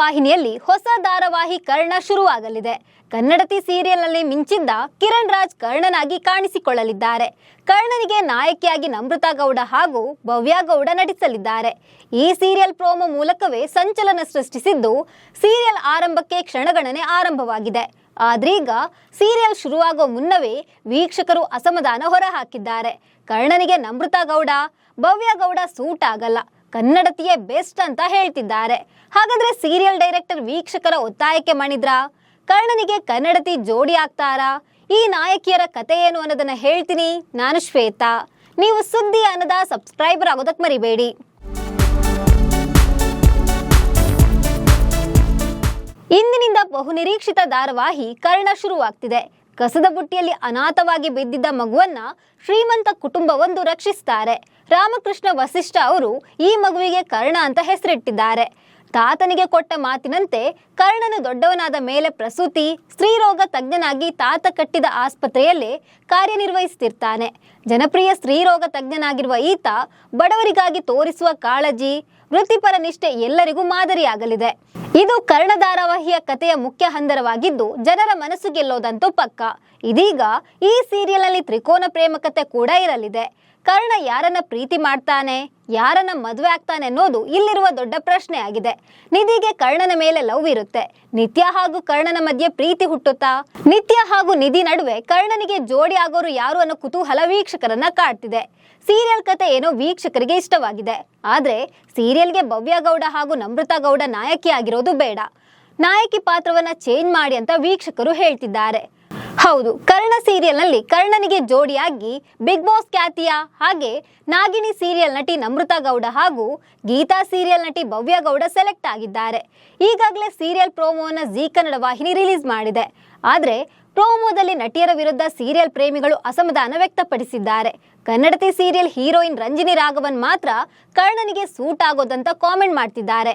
ವಾಹಿನಿಯಲ್ಲಿ ಹೊಸ ಧಾರಾವಾಹಿ ಕರ್ಣ ಶುರುವಾಗಲಿದೆ. ಕನ್ನಡತಿ ಸೀರಿಯಲ್ನಲ್ಲಿ ಮಿಂಚಿದ್ದ ಕಿರಣ್ ರಾಜ್ ಕರ್ಣನಾಗಿ ಕಾಣಿಸಿಕೊಳ್ಳಲಿದ್ದಾರೆ. ಕರ್ಣನಿಗೆ ನಾಯಕಿಯಾಗಿ ನಮೃತಾ ಗೌಡ ಹಾಗೂ ಭವ್ಯ ಗೌಡ ನಟಿಸಲಿದ್ದಾರೆ. ಈ ಸೀರಿಯಲ್ ಪ್ರೋಮೋ ಮೂಲಕವೇ ಸಂಚಲನ ಸೃಷ್ಟಿಸಿದ್ದು ಸೀರಿಯಲ್ ಆರಂಭಕ್ಕೆ ಕ್ಷಣಗಣನೆ ಆರಂಭವಾಗಿದೆ. ಆದ್ರೀಗ ಸೀರಿಯಲ್ ಶುರುವಾಗೋ ಮುನ್ನವೇ ವೀಕ್ಷಕರು ಅಸಮಾಧಾನ ಹೊರಹಾಕಿದ್ದಾರೆ. ಕರ್ಣನಿಗೆ ನಮೃತಾ ಗೌಡ, ಭವ್ಯ ಗೌಡ ಸೂಟ್ ಆಗಲ್ಲ. ಕನ್ನಡತಿಯೇ ಬೆಸ್ಟ್ ಅಂತ ಹೇಳ್ತಿದ್ದಾರೆ. ಹಾಗಾದ್ರೆ ಸೀರಿಯಲ್ ಡೈರೆಕ್ಟರ್ ವೀಕ್ಷಕರ ಒತ್ತಾಯಕ್ಕೆ ಮಣಿದ್ರಾ? ಕರ್ಣನಿಗೆ ಕನ್ನಡತಿ ಜೋಡಿ ಆಗ್ತಾರಾ? ಈ ನಾಯಕಿಯರ ಕತೆ ಏನು ಅನ್ನೋದನ್ನ ಹೇಳ್ತೀನಿ. ನಾನು ಶ್ವೇತಾ. ನೀವು ಸುದ್ದಿ ಅನ್ನದ ಸಬ್ಸ್ಕ್ರೈಬರ್ ಆಗೋದಕ್ಕೆ ಮರಿಬೇಡಿ. ಇಂದಿನಿಂದ ಬಹುನಿರೀಕ್ಷಿತ ಧಾರಾವಾಹಿ ಕರ್ಣ ಶುರುವಾಗ್ತಿದೆ. ಕಸದ ಬುಟ್ಟಿಯಲ್ಲಿ ಅನಾಥವಾಗಿ ಬಿದ್ದಿದ್ದ ಮಗುವನ್ನ ಶ್ರೀಮಂತ ಕುಟುಂಬವೊಂದು ರಕ್ಷಿಸ್ತಾರೆ. ರಾಮಕೃಷ್ಣ ವಸಿಷ್ಠ ಅವರು ಈ ಮಗುವಿಗೆ ಕರ್ಣ ಅಂತ ಹೆಸರಿಟ್ಟಿದ್ದಾರೆ. ತಾತನಿಗೆ ಕೊಟ್ಟ ಮಾತಿನಂತೆ ಕರ್ಣನು ದೊಡ್ಡವನಾದ ಮೇಲೆ ಪ್ರಸೂತಿ, ಸ್ತ್ರೀರೋಗ ತಜ್ಞನಾಗಿ ತಾತ ಕಟ್ಟಿದ ಆಸ್ಪತ್ರೆಯಲ್ಲಿ ಕಾರ್ಯನಿರ್ವಹಿಸುತ್ತಿರ್ತಾನೆ ಜನಪ್ರಿಯ ಸ್ತ್ರೀರೋಗ ತಜ್ಞನಾಗಿರುವ ಈತ ಬಡವರಿಗಾಗಿ ತೋರಿಸುವ ಕಾಳಜಿ, ವೃತ್ತಿಪರ ನಿಷ್ಠೆ ಎಲ್ಲರಿಗೂ ಮಾದರಿಯಾಗಲಿದೆ. ಇದು ಕರ್ಣ ಧಾರಾವಾಹಿಯ ಕಥೆಯ ಮುಖ್ಯ ಹಂದರವಾಗಿದ್ದು, ಜನರ ಮನಸ್ಸು ಗೆಲ್ಲೋದಂತೂ ಪಕ್ಕ. ಇದೀಗ ಈ ಸೀರಿಯಲ್ನಲ್ಲಿ ತ್ರಿಕೋನ ಪ್ರೇಮ ಕಥೆ ಕೂಡ ಇರಲಿದೆ. ಕರ್ಣ ಯಾರನ್ನ ಪ್ರೀತಿ ಮಾಡ್ತಾನೆ, ಯಾರನ್ನ ಮದುವೆ ಆಗ್ತಾನೆ ಅನ್ನೋದು ಇಲ್ಲಿರುವ ದೊಡ್ಡ ಪ್ರಶ್ನೆ ಆಗಿದೆ. ನಿಧಿಗೆ ಕರ್ಣನ ಮೇಲೆ ಲವ್ ಇರುತ್ತೆ. ನಿತ್ಯ ಹಾಗೂ ಕರ್ಣನ ಮಧ್ಯೆ ಪ್ರೀತಿ ಹುಟ್ಟುತ್ತಾ? ನಿತ್ಯ ಹಾಗೂ ನಿಧಿ ನಡುವೆ ಕರ್ಣನಿಗೆ ಜೋಡಿ ಆಗೋರು ಯಾರು ಅನ್ನೋ ಕುತೂಹಲ ವೀಕ್ಷಕರನ್ನ ಕಾಡ್ತಿದೆ. ಸೀರಿಯಲ್ ಕತೆ ಏನೋ ವೀಕ್ಷಕರಿಗೆ ಇಷ್ಟವಾಗಿದೆ. ಆದ್ರೆ ಸೀರಿಯಲ್ಗೆ ಭವ್ಯ ಗೌಡ ಹಾಗೂ ನಮೃತ ಗೌಡ ನಾಯಕಿ ಆಗಿರೋದು ಬೇಡ. ನಾಯಕಿ ಪಾತ್ರವನ್ನ ಚೇಂಜ್ ಮಾಡಿ ಅಂತ ವೀಕ್ಷಕರು ಹೇಳ್ತಿದ್ದಾರೆ. ಹೌದು, ಕರ್ಣ ಸೀರಿಯಲ್ನಲ್ಲಿ ಕರ್ಣನಿಗೆ ಜೋಡಿಯಾಗಿ ಬಿಗ್ ಬಾಸ್ ಖ್ಯಾತಿಯ ಹಾಗೆ ನಾಗಿಣಿ ಸೀರಿಯಲ್ ನಟಿ ನಮೃತಾ ಗೌಡ ಹಾಗೂ ಗೀತಾ ಸೀರಿಯಲ್ ನಟಿ ಭವ್ಯ ಗೌಡ ಸೆಲೆಕ್ಟ್ ಆಗಿದ್ದಾರೆ. ಈಗಾಗಲೇ ಸೀರಿಯಲ್ ಪ್ರೋಮೋವನ್ನು ಜಿ ಕನ್ನಡ ವಾಹಿನಿ ರಿಲೀಸ್ ಮಾಡಿದೆ. ಆದರೆ ಪ್ರೋಮೋದಲ್ಲಿ ನಟಿಯರ ವಿರುದ್ಧ ಸೀರಿಯಲ್ ಪ್ರೇಮಿಗಳು ಅಸಮಾಧಾನ ವ್ಯಕ್ತಪಡಿಸಿದ್ದಾರೆ. ಕನ್ನಡತಿ ಸೀರಿಯಲ್ ಹೀರೋಯಿನ್ ರಂಜಿನಿ ರಾಘವನ್ ಮಾತ್ರ ಕರ್ಣನಿಗೆ ಸೂಟ್ ಆಗೋದಂತ ಕಾಮೆಂಟ್ ಮಾಡ್ತಿದ್ದಾರೆ.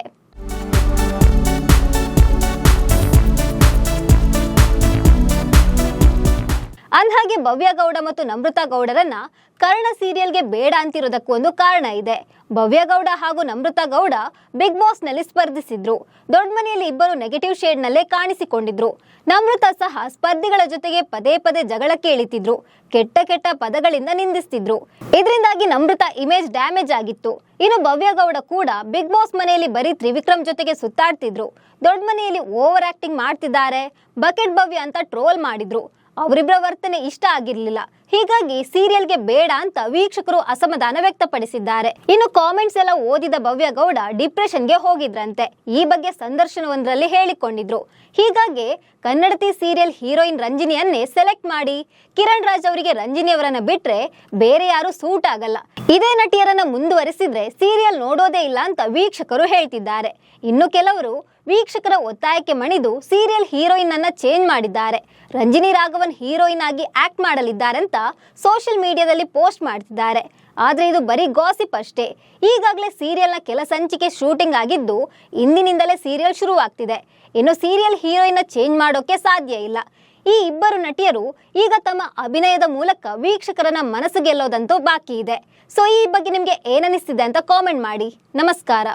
ಭವ್ಯ ಗೌಡ ಮತ್ತು ನಮೃತಾ ಗೌಡರನ್ನ ಕರ್ಣ ಸೀರಿಯಲ್ಗೆ ಬೇಡ ಅಂತಿರೋದಕ್ಕೂ ಒಂದು ಕಾರಣ ಇದೆ. ಭವ್ಯ ಗೌಡ ಹಾಗೂ ನಮೃತಾ ಗೌಡ ಬಿಗ್ ಬಾಸ್ನಲ್ಲಿ ಸ್ಪರ್ಧಿಸಿದ್ರು. ದೊಡ್ಡ ಮನೆಯಲ್ಲಿ ಇಬ್ಬರು ನೆಗೆಟಿವ್ ಶೇಡ್ ನಲ್ಲೇ ಕಾಣಿಸಿಕೊಂಡಿದ್ರು. ನಮೃತಾ ಸಹ ಸ್ಪರ್ಧಿಗಳ ಜೊತೆಗೆ ಪದೇ ಪದೇ ಜಗಳಕ್ಕೆ ಇಳಿತಿದ್ರು ಕೆಟ್ಟ ಕೆಟ್ಟ ಪದಗಳಿಂದ ನಿಂದಿಸ್ತಿದ್ರು. ಇದರಿಂದಾಗಿ ನಮೃತಾ ಇಮೇಜ್ ಡ್ಯಾಮೇಜ್ ಆಗಿತ್ತು. ಇನ್ನು ಭವ್ಯ ಗೌಡ ಕೂಡ ಬಿಗ್ ಬಾಸ್ ಮನೆಯಲ್ಲಿ ಬರೀ ತ್ರಿವಿಕ್ರಮ್ ಜೊತೆಗೆ ಸುತ್ತಾಡ್ತಿದ್ರು. ದೊಡ್ಡ ಮನೆಯಲ್ಲಿ ಓವರ್ ಆಕ್ಟಿಂಗ್ ಮಾಡ್ತಿದ್ದಾರೆ. ಬಕೆಟ್ ಭವ್ಯ ಅಂತ ಟ್ರೋಲ್ ಮಾಡಿದ್ರು. ಅವರಿಬ್ಬರ ವರ್ತನೆ ಇಷ್ಟ ಆಗಿರ್ಲಿಲ್ಲ. ಹೀಗಾಗಿ ಸೀರಿಯಲ್ಗೆ ಬೇಡ ಅಂತ ವೀಕ್ಷಕರು ಅಸಮಾಧಾನ ವ್ಯಕ್ತಪಡಿಸಿದ್ದಾರೆ. ಇನ್ನು ಕಾಮೆಂಟ್ಸ್ ಎಲ್ಲ ಓದಿದ ಭವ್ಯ ಗೌಡ ಡಿಪ್ರೆಷನ್ಗೆ ಹೋಗಿದ್ರಂತೆ. ಈ ಬಗ್ಗೆ ಸಂದರ್ಶನವೊಂದರಲ್ಲಿ ಹೇಳಿಕೊಂಡಿದ್ರು. ಹೀಗಾಗಿ ಕನ್ನಡತಿ ಸೀರಿಯಲ್ ಹೀರೋಯಿನ್ ರಂಜಿನಿಯನ್ನೇ ಸೆಲೆಕ್ಟ್ ಮಾಡಿ ಕಿರಣ್ ರಾಜ್ ಅವರಿಗೆ ರಂಜಿನಿ ಅವರನ್ನ ಬಿಟ್ರೆ ಬೇರೆ ಯಾರು ಸೂಟ್ ಆಗಲ್ಲ. ಇದೇ ನಟಿಯರನ್ನ ಮುಂದುವರಿಸಿದ್ರೆ ಸೀರಿಯಲ್ ನೋಡೋದೇ ಇಲ್ಲ ಅಂತ ವೀಕ್ಷಕರು ಹೇಳ್ತಿದ್ದಾರೆ. ಇನ್ನು ಕೆಲವರು ವೀಕ್ಷಕರ ಒತ್ತಾಯಕ್ಕೆ ಮಣಿದು ಸೀರಿಯಲ್ ಹೀರೋಯಿನ್ ಅನ್ನ ಚೇಂಜ್ ಮಾಡಿದ್ದಾರೆ. ರಂಜಿನಿ ರಾಘವನ್ ಹೀರೋಯಿನ್ ಆಗಿ ಆಕ್ಟ್ ಅಂತ ಸೋಷಿಯಲ್ ಮೀಡಿಯಾದಲ್ಲಿ ಪೋಸ್ಟ್ ಮಾಡ್ತಿದ್ದಾರೆ. ಆದ್ರೆ ಇದು ಬರೀ ಗಾಸಿಪ್ ಅಷ್ಟೇ. ಈಗಾಗಲೇ ಸೀರಿಯಲ್ನ ಕೆಲ ಸಂಚಿಕೆ ಶೂಟಿಂಗ್ ಆಗಿದ್ದು ಇಂದಿನಿಂದಲೇ ಸೀರಿಯಲ್ ಶುರುವಾಗ್ತಿದೆ. ಇನ್ನು ಸೀರಿಯಲ್ ಹೀರೋಯಿನ್ ಚೇಂಜ್ ಮಾಡೋಕೆ ಸಾಧ್ಯ ಇಲ್ಲ. ಈ ಇಬ್ಬರು ನಟಿಯರು ಈಗ ತಮ್ಮ ಅಭಿನಯದ ಮೂಲಕ ವೀಕ್ಷಕರನ್ನ ಮನಸ್ಸು ಗೆಲ್ಲೋದಂತೂ ಬಾಕಿ ಇದೆ. ಸೊ ಈ ಬಗ್ಗೆ ನಿಮ್ಗೆ ಏನನಿಸ್ತಿದೆ ಅಂತ ಕಾಮೆಂಟ್ ಮಾಡಿ. ನಮಸ್ಕಾರ.